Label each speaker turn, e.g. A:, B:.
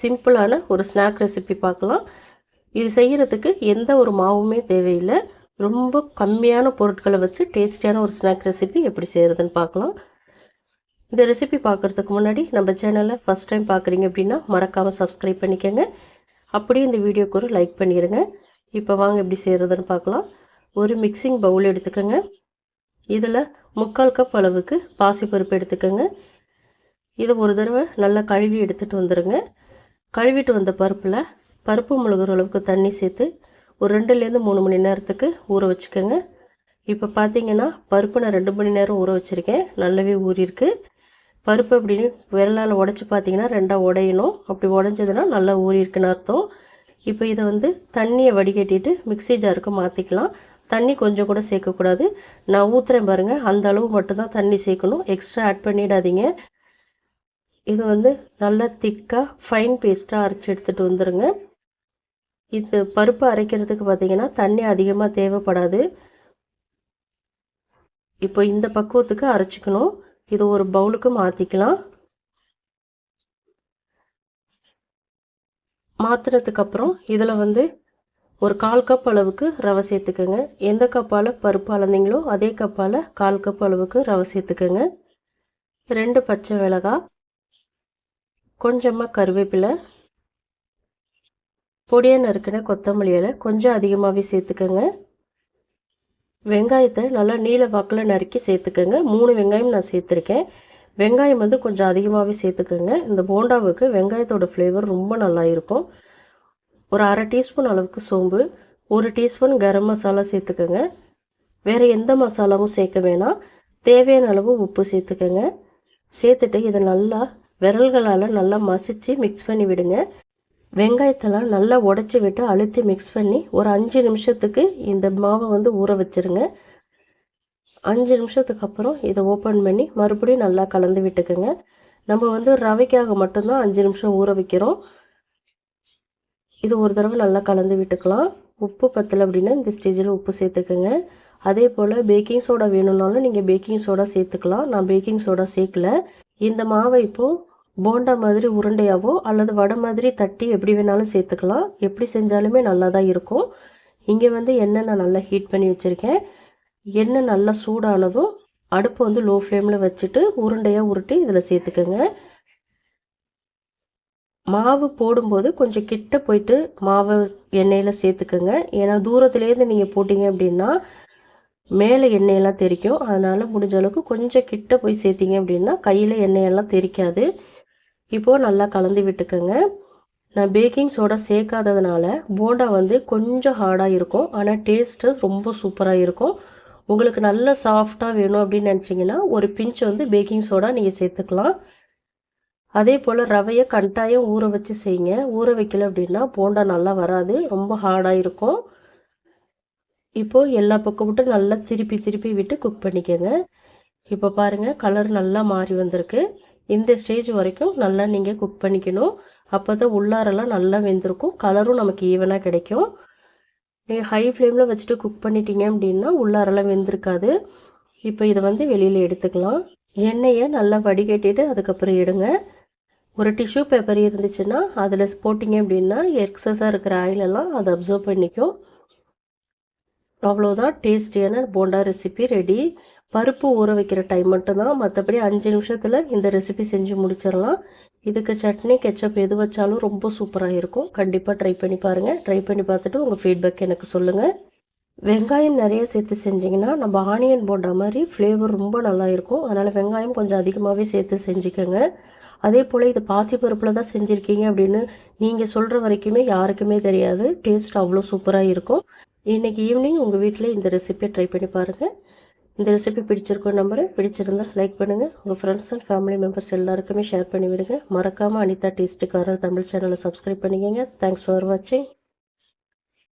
A: சிம்பிளான ஒரு snack recipe பார்க்கலாம். இது செய்கிறதுக்கு எந்த ஒரு மாவுமே தேவையில்லை. ரொம்ப கம்மியான பொருட்களை வச்சு டேஸ்டியான ஒரு ஸ்நாக் ரெசிபி எப்படி செய்கிறதுன்னு பார்க்கலாம். இந்த ரெசிபி பார்க்குறதுக்கு முன்னாடி நம்ம சேனலை ஃபஸ்ட் டைம் பார்க்குறீங்க அப்படின்னா மறக்காமல் சப்ஸ்கிரைப் பண்ணிக்கோங்க. அப்படியே இந்த வீடியோக்கு ஒரு லைக் பண்ணிடுங்க இப்போ வாங்க எப்படி செய்கிறதுன்னு பார்க்கலாம். ஒரு மிக்சிங் பவுல் எடுத்துக்கோங்க. இதில் முக்கால் கப் அளவுக்கு பாசிப்பருப்பு எடுத்துக்கோங்க. இதை ஒரு தடவை நல்லா கழுவி எடுத்துகிட்டு வந்துடுங்க கழுவிட்டு வந்த பருப்பில் பருப்பு முழுகிற அளவுக்கு தண்ணி சேர்த்து ஒரு ரெண்டுலேருந்து மூணு மணி நேரத்துக்கு ஊற வச்சுக்கோங்க. இப்போ பார்த்தீங்கன்னா பருப்பு நான் ரெண்டு மணி நேரம் ஊற வச்சுருக்கேன். நல்லாவே ஊறியிருக்கு. பருப்பு அப்படின்னு விரலால் உடச்சி பார்த்தீங்கன்னா ரெண்டாக உடையணும். அப்படி உடஞ்சதுன்னா நல்லா ஊறியிருக்குன்னு அர்த்தம். இப்போ இதை வந்து தண்ணியை வடிகட்டிட்டு மிக்சி ஜாருக்கு மாற்றிக்கலாம் தண்ணி கொஞ்சம் கூட சேர்க்கக்கூடாது. நான் ஊற்றுறேன் பாருங்கள் அந்த அளவு மட்டும்தான் தண்ணி சேர்க்கணும். எக்ஸ்ட்ரா ஆட் பண்ணிடாதீங்க. இது வந்து நல்லா திக்காக ஃபைன் பேஸ்ட்டாக அரைச்சி எடுத்துகிட்டு வந்துடுங்க இது பருப்பு அரைக்கிறதுக்கு பார்த்தீங்கன்னா தண்ணி அதிகமாக தேவைப்படாது. இப்போ இந்த பக்குவத்துக்கு அரைச்சிக்கணும். இது ஒரு பவுலுக்கு மாற்றிக்கலாம் மாற்றினதுக்கப்புறம் இதில் வந்து ஒரு கால் கப் அளவுக்கு ரவை சேர்த்துக்கோங்க. எந்த கப்பால் பருப்பு அளந்தீங்களோ அதே கப்பால் கால் கப் அளவுக்கு ரவை சேர்த்துக்கோங்க. ரெண்டு பச்சை மிளகாய் கொஞ்சமாக கருவேப்பிலை பொடியாக நறுக்கின கொத்தமல்லி இலை கொஞ்சம் அதிகமாகவே சேர்த்துக்கோங்க. வெங்காயத்தை நல்லா நீல வாக்கில் நறுக்கி சேர்த்துக்கோங்க. மூணு வெங்காயம் நான் சேர்த்துருக்கேன். வெங்காயம் வந்து கொஞ்சம் அதிகமாகவே சேர்த்துக்கோங்க. இந்த போண்டாவுக்கு வெங்காயத்தோட ஃப்ளேவர் ரொம்ப நல்லா இருக்கும். ஒரு அரை டீஸ்பூன் அளவுக்கு சோம்பு ஒரு டீஸ்பூன் கரம் மசாலா சேர்த்துக்கோங்க. வேறு எந்த மசாலாவும் சேர்க்க வேணாம். தேவையான அளவு உப்பு சேர்த்துக்கோங்க. சேர்த்துட்டு இதை நல்லா விரல்களால் நல்லா மசித்து மிக்ஸ் பண்ணி விடுங்க. வெங்காயத்தெல்லாம் நல்லா உடச்சி விட்டு அழுத்தி மிக்ஸ் பண்ணி ஒரு அஞ்சு நிமிஷத்துக்கு இந்த மாவை வந்து ஊற வச்சுருங்க. அஞ்சு நிமிஷத்துக்கு அப்புறம் இதை ஓப்பன் பண்ணி மறுபடியும் நல்லா கலந்து விட்டுக்குங்க. நம்ம வந்து ரவைக்காக மட்டும்தான் அஞ்சு நிமிஷம் ஊற வைக்கிறோம். இது ஒரு தடவை நல்லா கலந்து விட்டுக்கலாம். உப்பு பத்தலை அப்படின்னா இந்த ஸ்டேஜில் உப்பு சேர்த்துக்குங்க. அதே போல் பேக்கிங் சோடா வேணும்னாலும் நீங்கள் பேக்கிங் சோடா சேர்த்துக்கலாம். நான் பேக்கிங் சோடா சேர்க்கல. இந்த மாவை இப்போது போண்டா மாதிரி உருண்டையாவோ அல்லது வடை மாதிரி தட்டி எப்படி வேணாலும் சேர்த்துக்கலாம். எப்படி செஞ்சாலுமே நல்லா தான் இருக்கும். இங்கே வந்து எண்ணெய் நான் நல்லா ஹீட் பண்ணி வச்சுருக்கேன். எண்ணெய் நல்லா சூடானதும் அடுப்பை வந்து லோ ஃப்ளேமில் வச்சுட்டு உருண்டையாக உருட்டி இதில் சேர்த்துக்கோங்க. மாவு போடும்போது கொஞ்சம் கிட்ட போயிட்டு மாவை எண்ணெயில் சேர்த்துக்கோங்க. ஏன்னா தூரத்துலேருந்து நீங்கள் போட்டிங்க அப்படின்னா மேலே எண்ணெயெல்லாம் தெரிக்கும். அதனால் முடிஞ்ச அளவுக்கு கொஞ்சம் கிட்ட போய் சேர்த்திங்க அப்படின்னா கையில் எண்ணெயெல்லாம் தெரிக்காது. இப்போது நல்லா கலந்து விட்டுக்கோங்க. நான் பேக்கிங் சோடா சேர்க்காததுனால போண்டா வந்து கொஞ்சம் ஹார்டாக இருக்கும். ஆனால் டேஸ்ட்டு ரொம்ப சூப்பராக இருக்கும். உங்களுக்கு நல்ல சாஃப்டாக வேணும் அப்படின்னு நினச்சிங்கன்னா ஒரு பிஞ்ச் வந்து பேக்கிங் சோடா நீங்கள் சேர்த்துக்கலாம். அதே போல் ரவையை கண்டாயம் ஊற வச்சு செய்யுங்க. ஊற வைக்கல அப்படின்னா போண்டா நல்லா வராது. ரொம்ப ஹார்டாக இருக்கும். இப்போது எல்லா பக்கம் விட்டு நல்லா திருப்பி திருப்பி விட்டு குக் பண்ணிக்கோங்க. இப்போ பாருங்கள் கலர் நல்லா மாறி வந்திருக்கு. இந்த ஸ்டேஜ் வரைக்கும் நல்லா நீங்கள் குக் பண்ணிக்கணும். அப்போ தான் உள்ளாரெல்லாம் நல்லா வெந்திருக்கும். கலரும் நமக்கு ஈவனாக கிடைக்கும். நீங்கள் ஹை ஃப்ளேமில் வச்சுட்டு குக் பண்ணிட்டீங்க அப்படின்னா உள்ளாரெல்லாம் வெந்திருக்காது. இப்போ இதை வந்து வெளியில் எடுத்துக்கலாம். எண்ணெயை நல்லா வடிகட்டிட்டு அதுக்கப்புறம் எடுங்க. ஒரு டிஷ்யூ பேப்பர் இருந்துச்சுன்னா அதில் போட்டிங்க அப்படின்னா எக்ஸஸாக இருக்கிற ஆயிலெல்லாம் அதை அப்சர்வ் பண்ணிக்கும். அவ்வளோதான் டேஸ்டியான போண்டா ரெசிபி ரெடி பருப்பு ஊற வைக்கிற டைம் மட்டும்தான். மற்றபடி அஞ்சு நிமிஷத்தில் இந்த ரெசிபி செஞ்சு முடிச்சிடலாம். இதுக்கு சட்னி கெச்சப் எது வச்சாலும் ரொம்ப சூப்பராக இருக்கும். கண்டிப்பாக ட்ரை பண்ணி பாருங்கள் ட்ரை பண்ணி பார்த்துட்டு உங்கள் ஃபீட்பேக் எனக்கு சொல்லுங்கள் வெங்காயம் நிறைய சேர்த்து செஞ்சிங்கன்னா நம்ம ஆனியன் போண்டா மாதிரி ஃப்ளேவர் ரொம்ப நல்லா இருக்கும். அதனால் வெங்காயம் கொஞ்சம் அதிகமாகவே சேர்த்து செஞ்சுக்கோங்க. அதே போல் இது பாசிப்பருப்பில் தான் செஞ்சுருக்கீங்க அப்படின்னு நீங்கள் சொல்கிற வரைக்குமே யாருக்குமே தெரியாது. டேஸ்ட் அவ்வளோ சூப்பராக இருக்கும். இன்றைக்கி ஈவினிங் உங்கள் வீட்டில் இந்த ரெசிபியை ட்ரை பண்ணி பாருங்கள் இந்த ரெசிபி பிடிச்சிருக்கோம் நம்புறேன் பிடிச்சிருந்தா லைக் பண்ணுங்கள் உங்கள் ஃப்ரெண்ட்ஸ் அண்ட் ஃபேமிலி மெம்பர்ஸ் எல்லாருக்குமே ஷேர் பண்ணி விடுங்க மறக்காமல் அனிதா டேஸ்ட்டுக்காரர் தமிழ் சேனலை சப்ஸ்கிரைப் பண்ணிக்கோங்க. தேங்க்ஸ் ஃபார் வாட்சிங்